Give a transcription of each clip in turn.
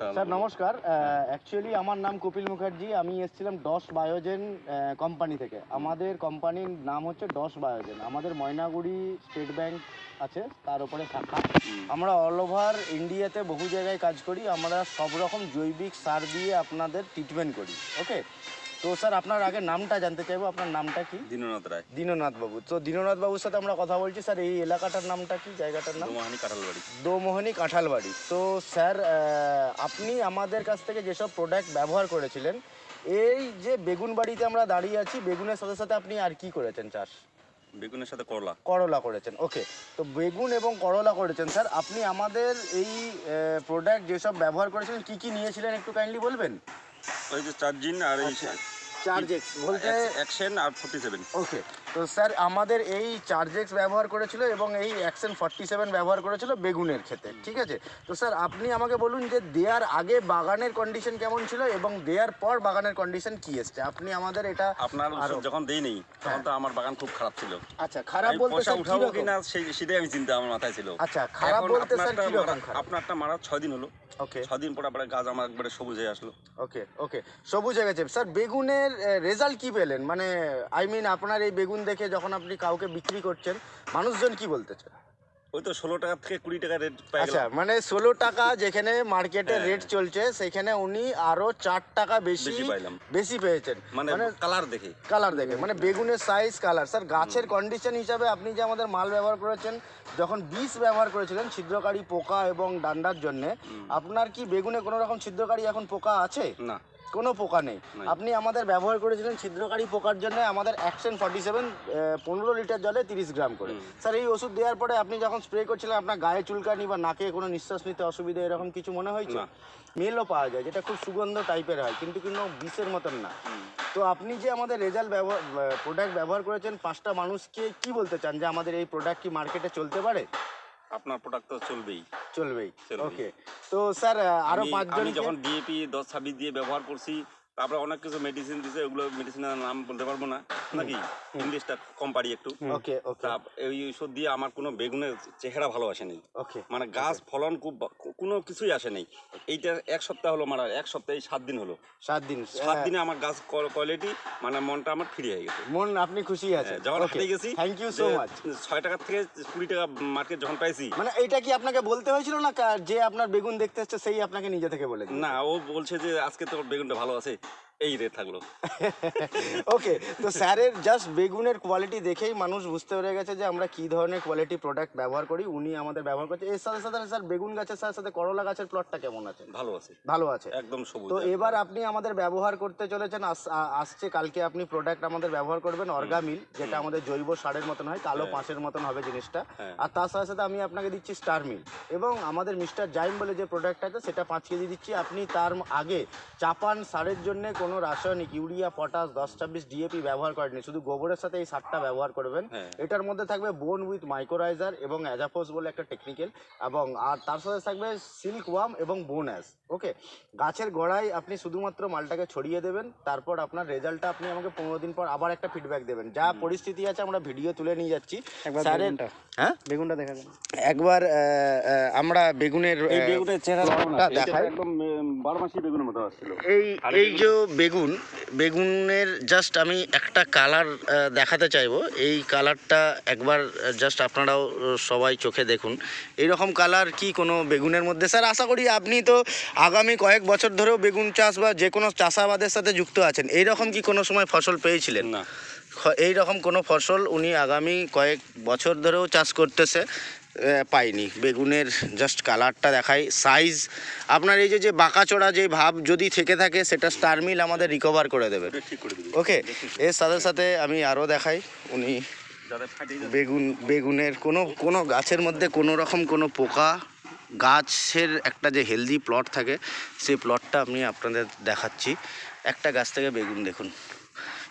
Sir নমস্কার। Actually আমার নাম কপিল মুখার্জি। আমি এসেছিলাম ডস বায়োজেন কোম্পানি থেকে। আমাদের কোম্পানির নাম হচ্ছে ডস বায়োজেন আমাদের ময়নাগুড়ি স্টেট ব্যাংক আছে তার উপরে শাখা। আমরা অল ওভার ইন্ডিয়াতে বহু জায়গায় কাজ করি। আমরা সব রকম জৈবিক সার দিয়ে আপনাদের ট্রিটমেন্ট করি ওকে তো স্যার আপনার আগে নামটা জানতে চাইব। আপনার নামটা কি? দীননাথ রায়। দীননাথ বাবু। তো দীননাথ বাবুর সাথে আমরা কথা বলছি। স্যার এই এলাকাটার নামটা কি? জায়গাটার নাম? দোমাহানি কাঁঠালবাড়ি। দোমোহনী কাঁঠালবাড়ি। তো স্যার আপনি আমাদের কাছ থেকে যেসব প্রোডাক্ট ব্যবহার করেছিলেন এই যে বেগুন বাড়িতে আমরা দাঁড়িয়ে আছি বেগুনের সাথে সাথে আপনি আর কি করেছেন চাষ? বেগুনের সাথে করলা। করলা করেছেন। ওকে। তো বেগুন এবং করলা করেছেন স্যার। আপনি আমাদের এই প্রোডাক্ট যেসব ব্যবহার করেছিলেন কি কি নিয়েছিলেন একটু কাইন্ডলি বলবেন? ওই যে চার্জিন আর এই আচ্ছা। চার্জেক্স বলতে অ্যাকশন আর ফোর্টি সেভেন ওকে তো স্যার আমাদের এই চার্জেক্স ব্যবহার করেছিল এবং এই অ্যাকশন ফর্টি সেভেন ব্যবহার করেছিল বেগুনের ক্ষেত্রে ঠিক আছে? তো স্যার আপনি আমাকে বলুন যে দেয়ার আগে বাগানের কন্ডিশন কেমন ছিল এবং দেয়ার পর বাগানের কন্ডিশন কি এসছে? আপনি আমাদের এটা আপনার যখন দেই নেই তখন তো আমার বাগান খুব খারাপ ছিল। আচ্ছা খারাপ বলতে স্যার উঠাবো? কিনা সেই সেটাই আমি চিন্তা আমার মাথায় ছিল। আচ্ছা খারাপ বলতে স্যার মারা- খারাপ? আপনারটা মারা ছয় দিন হলো। ওকে। ছয় দিন পর আবার গাছ আমার একবারে সবুজ হয়ে আসলো। ওকে ওকে। সবুজ হয়ে গেছে। স্যার বেগুনের রেজাল্ট কি পেলেন? মানে আই মিন আপনার এই বেগুন দেখে যখন আপনি কাউকে বিক্রি করছেন মানুষজন কি বলতেছে ওই তো ষোলো টাকা থেকে কুড়ি টাকা রেট আচ্ছা মানে ষোলো টাকা যেখানে মার্কেটে হ্যাঁ। রেট চলছে সেখানে উনি আরও চার টাকা বেশি বেশি পেয়েছেন। মানে মানে কালার দেখে। কালার দেখে মানে বেগুনের সাইজ কালার। স্যার গাছের কন্ডিশন হিসাবে আপনি যে আমাদের মাল ব্যবহার করেছেন যখন বিষ ব্যবহার করেছিলেন ছিদ্রকারী পোকা এবং ডান্ডার জন্য আপনার কি বেগুনে কোনো রকম ছিদ্রকারী এখন পোকা আছে? না। কোনো পোকা নেই। আপনি আমাদের ব্যবহার করেছিলেন ছিদ্রকারী পোকার জন্য আমাদের অ্যাকশন ফর্টি সেভেন পনেরো লিটার জলে তিরিশ গ্রাম করে। স্যার এই ওষুধ দেওয়ার পরে আপনি যখন স্প্রে করছিলেন আপনার গায়ে চুলকানি বা নাকে কোনো নিঃশ্বাস নিতে অসুবিধা এরকম কিছু মনে হয়েছে? মেলও পাওয়া যায় যেটা খুব সুগন্ধ টাইপের হয় কিন্তু কিন্তু বিষের মতন না। তো আপনি যে আমাদের রেজাল্ট ব্যবহার প্রোডাক্ট ব্যবহার করেছেন পাঁচটা মানুষকে কি বলতে চান যে আমাদের এই প্রোডাক্ট কি মার্কেটে চলতে পারে? আপনার প্রোডাক্ট তো চলবেই। চলবেই। ওকে তো স্যার আরও পাঁচজন আমি যখন বিএপি দশ ছাব্বিশ দিয়ে ব্যবহার করছি তারপরে অনেক কিছু মেডিসিন দিছে ওগুলো মেডিসিনের নাম বলতে পারব না। নাকি? ইংলিশটা কম পারি একটু। ওকে ওকে তা এই ওষুধ দিয়ে আমার কোনো বেগুনের চেহারা ভালো আসেনি ওকে মানে গাছ ফলন খুব কোনো কিছুই আসে নাই। এইটা এক সপ্তাহ হলো মারা এক সপ্তাহে সাত দিন হলো। সাত দিন সাত হ্যাঁ, দিনে আমার গাছ কোয়ালিটি মানে মনটা আমার ফ্রি হয়ে গেছে। মন আপনি খুশি আছেন। হ্যাঁ, যখন হাটে গেছি থ্যাংক ইউ সো মাচ ছয় টাকা থেকে কুড়ি টাকা মার্কেট যখন পাইছি। মানে এটা কি আপনাকে বলতে হয়েছিল না যে আপনার বেগুন দেখতে আসছে সেই আপনাকে নিজে থেকে বলে না ও বলছে যে আজকে তোর বেগুনটা ভালো আছে। এই রে থাকল। ওকে তো স্যারের জাস্ট বেগুনের কোয়ালিটি দেখেই মানুষ বুঝতে পেরে গেছে যে আমরা কি ধরনের কোয়ালিটি প্রোডাক্ট ব্যবহার করি উনি আমাদের ব্যবহার করছে। এর সাথে সাথে স্যার বেগুন গাছের সাথে সাথে করলা গাছের প্লটটা কেমন আছে? ভালো আছে। ভালো আছে। একদম সবুজ তো এবার আপনি আমাদের ব্যবহার করতে চলেছেন আস- আসছে কালকে আপনি প্রোডাক্ট আমাদের ব্যবহার করবেন অর্গামিল যেটা আমাদের জৈব সারের মতন হয় কালো হ্যাঁ। পাঁচের মতন হবে জিনিসটা। হ্যাঁ। আর তার সাথে সাথে আমি আপনাকে দিচ্ছি স্টার মিল এবং আমাদের মিস্টার জাইম বলে যে প্রোডাক্ট আছে সেটা পাঁচ কেজি দিচ্ছি। আপনি তার আগে চাপান সারের জন্য কোনো রাসায়নিক ইউরিয়া পটাশ দশ ছাব্বিশ ডিএপি ব্যবহার করেনি শুধু গোবরের সাথে এই সারটা ব্যবহার করবেন। হ্যাঁ। এটার মধ্যে থাকবে বোন উইথ মাইক্রোরাইজার এবং অ্যাজাফোস বলে একটা টেকনিক্যাল এবং আর তার সাথে থাকবে সিল্ক ওয়াম এবং বোন অ্যাস ওকে গাছের গোড়ায় আপনি শুধুমাত্র মালটাকে ছড়িয়ে দেবেন তারপর আপনার রেজাল্টটা আপনি আমাকে পনেরো দিন পর আবার একটা ফিডব্যাক দেবেন। যা পরিস্থিতি আছে আমরা ভিডিও তুলে নিয়ে যাচ্ছি। স্যারের হ্যাঁ? বেগুনটা দেখা যাবে। একবার আমরা বেগুনের বেগুনের চেহারা দেখাই। একদম বারো মাসি বেগুনের মতো আসছিল। এই এই যে বেগুন বেগুনের জাস্ট আমি একটা কালার দেখাতে চাইব। এই কালারটা একবার জাস্ট আপনারাও সবাই চোখে দেখুন। এই রকম কালার কি কোনো বেগুনের মধ্যে? স্যার আশা করি আপনি তো আগামী কয়েক বছর ধরেও বেগুন চাষ বা যে কোনো চাষাবাদের সাথে যুক্ত আছেন। এই রকম কি কোনো সময় ফসল পেয়েছিলেন? না। এই রকম কোনো ফসল উনি আগামী কয়েক বছর ধরেও চাষ করতেছে। পাইনি। বেগুনের জাস্ট কালারটা দেখাই। সাইজ আপনার এই যে যে বাঁকাচোড়া যে ভাব যদি থেকে থাকে সেটা স্টারমিল আমাদের রিকভার করে দেবে। ওকে এর সাথে সাথে আমি আরও দেখাই। উনি বেগুন বেগুনের কোনো কোনো গাছের মধ্যে কোনো রকম কোনো পোকা গাছের একটা যে হেলদি প্লট থাকে সেই প্লটটা আমি আপনাদের দেখাচ্ছি। একটা গাছ থেকে বেগুন দেখুন।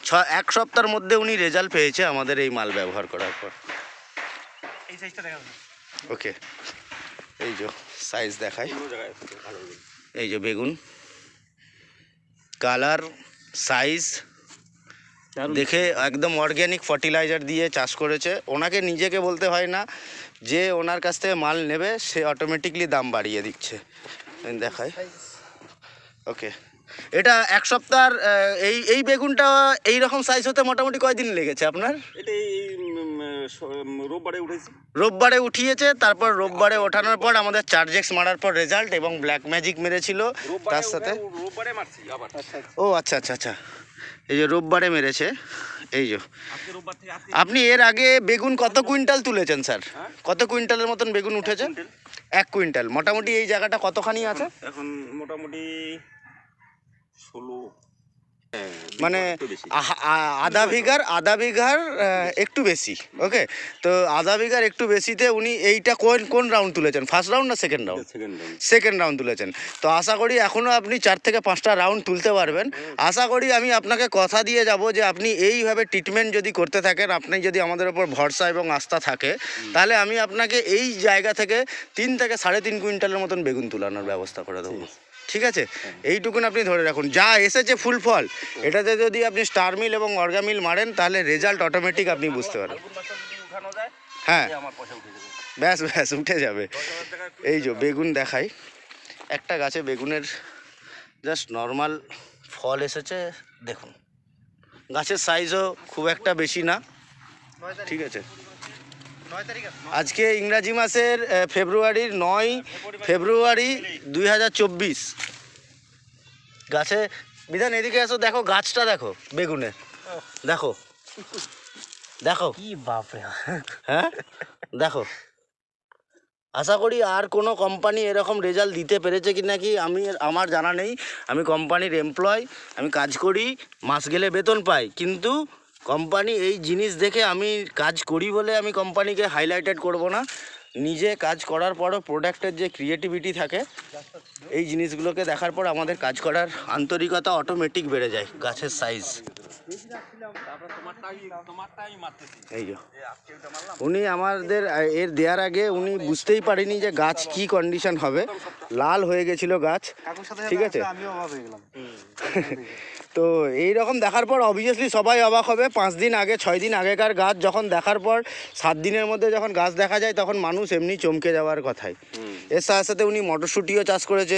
ছ এক সপ্তাহের মধ্যে উনি রেজাল্ট পেয়েছে আমাদের এই মাল ব্যবহার করার পর। এই সাইজটা দেখা ওকে। এই যে সাইজ দেখায়। এই যে বেগুন। কালার সাইজ দেখে একদম অর্গ্যানিক ফার্টিলাইজার দিয়ে চাষ করেছে। ওনাকে নিজেকে বলতে হয় না যে ওনার কাছ থেকে মাল নেবে সে অটোমেটিকলি দাম বাড়িয়ে দিচ্ছে। দেখায় ওকে এটা এক সপ্তাহ এই এই বেগুনটা এই রকম সাইজ হতে মোটামুটি কয়দিন লেগেছে আপনার? এটা রোববারে উঠেছি। রোববারে উঠিয়েছে তারপর রোববারে ওঠানোর পর আমাদের চার্জেক্স মারার পর রেজাল্ট এবং ব্ল্যাক ম্যাজিক মেরেছিল তার সাথে। রোববারে মারছি আবার। ও আচ্ছা আচ্ছা আচ্ছা। এই যে রোববারে মেরেছে এই যে। আপনি এর আগে বেগুন কত কুইন্টাল তুলেছেন স্যার? হ্যাঁ? কত কুইন্টালের মতন বেগুন উঠেছে? এক কুইন্টাল। মোটামুটি এই জায়গাটা কতখানি আছে? এখন মোটামুটি ষোলো। হ্যাঁ, মানে আ- আধা বিঘার আধা বিঘার একটু বেশি ওকে তো আধা বিঘার একটু বেশিতে উনি এইটা কোন কোন রাউন্ড তুলেছেন? ফার্স্ট রাউন্ড না second round second round second round তুলেছেন। তো আশা করি এখনও আপনি চার থেকে পাঁচটা রাউন্ড তুলতে পারবেন। আশা করি আমি আপনাকে কথা দিয়ে যাব যে আপনি এইভাবে ট্রিটমেন্ট যদি করতে থাকেন আপনি যদি আমাদের ওপর ভরসা এবং আস্থা থাকে তাহলে আমি আপনাকে এই জায়গা থেকে তিন থেকে সাড়ে তিন কুইন্টালের মতন বেগুন তুলানোর ব্যবস্থা করে দেবো। ঠিক আছে? এইটুকুন আপনি ধরে রাখুন। যা এসেছে ফুল ফল এটাতে যদি আপনি স্টার মিল এবং অর্গামিল মারেন তাহলে রেজাল্ট অটোমেটিক আপনি বুঝতে যায় হ্যাঁ। ব্যাস ব্যাস উঠে যাবে। এই যে বেগুন দেখাই। একটা গাছে বেগুনের জাস্ট নর্মাল ফল এসেছে দেখুন। গাছের সাইজও খুব একটা বেশি না। ঠিক আছে? আজকে ইংরাজি মাসের ফেব্রুয়ারির নয় ফেব্রুয়ারি দুই হাজার চব্বিশ। গাছে বিধান এদিকে এসো দেখো গাছটা দেখো বেগুনের দেখো। দেখো। কি বাপরে। হ্যাঁ? দেখো। আশা করি আর কোনো কোম্পানি এরকম রেজাল্ট দিতে পেরেছে কি নাকি আমি আমার জানা নেই। আমি কোম্পানির এমপ্লয় আমি কাজ করি মাস গেলে বেতন পাই। কিন্তু কোম্পানি এই জিনিস দেখে আমি কাজ করি বলে আমি কোম্পানিকে হাইলাইটেড করব না। নিজে কাজ করার পরও প্রোডাক্টের যে ক্রিয়েটিভিটি থাকে এই জিনিসগুলোকে দেখার পর আমাদের কাজ করার আন্তরিকতা অটোমেটিক বেড়ে যায় গাছের সাইজ এই যে উনি আমাদের এর দেওয়ার আগে উনি বুঝতেই পারেনি যে গাছ কি কন্ডিশন হবে। লাল হয়ে গেছিল গাছ ঠিক আছে। তো এই রকম দেখার পর অবভিয়াসলি সবাই অবাক হবে। পাঁচ দিন আগে ছয় দিন আগেকার গাছ যখন দেখার পর সাত দিনের মধ্যে যখন গাছ দেখা যায় তখন মানুষ এমনি চমকে যাওয়ার কথাই। এর সাথে সাথে উনি মটরশুঁটিও চাষ করেছে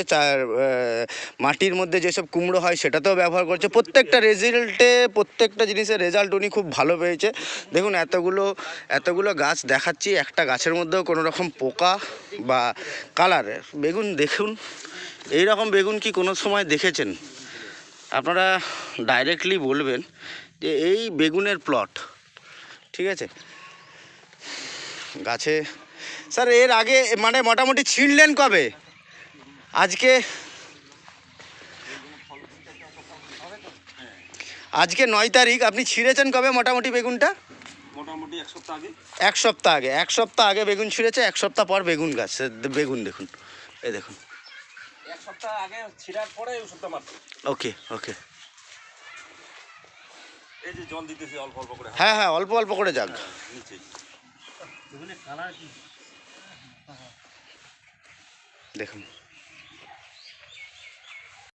মাটির মধ্যে যেসব কুমড়ো হয় সেটাতেও ব্যবহার করছে। প্রত্যেকটা রেজাল্টে প্রত্যেকটা জিনিসের রেজাল্ট উনি খুব ভালো পেয়েছে। দেখুন এতগুলো এতগুলো গাছ দেখাচ্ছি একটা গাছের মধ্যেও কোনো রকম পোকা বা কালার বেগুন দেখুন এই রকম বেগুন কি কোনো সময় দেখেছেন? আপনারা ডাইরেক্টলি বলবেন যে এই বেগুনের প্লট ঠিক আছে? গাছে স্যার এর আগে মানে মোটামুটি ছিঁড়লেন কবে? আজকে আজকে নয় তারিখ আপনি ছিঁড়েছেন কবে মোটামুটি বেগুনটা? মোটামুটি এক সপ্তাহ আগে। এক সপ্তাহ আগে এক সপ্তাহ আগে বেগুন ছিঁড়েছে এক সপ্তাহ পর বেগুন গাছ বেগুন দেখুন এই দেখুন। সপ্তাহ আগে ছিঁড়ার পরে ওই সপ্তাহ মারছি ওকে ওকে। এই যে জল দিতেছি অল্প অল্প করে। হ্যাঁ হ্যাঁ অল্প অল্প করে যাক। নিচে। দেখুন।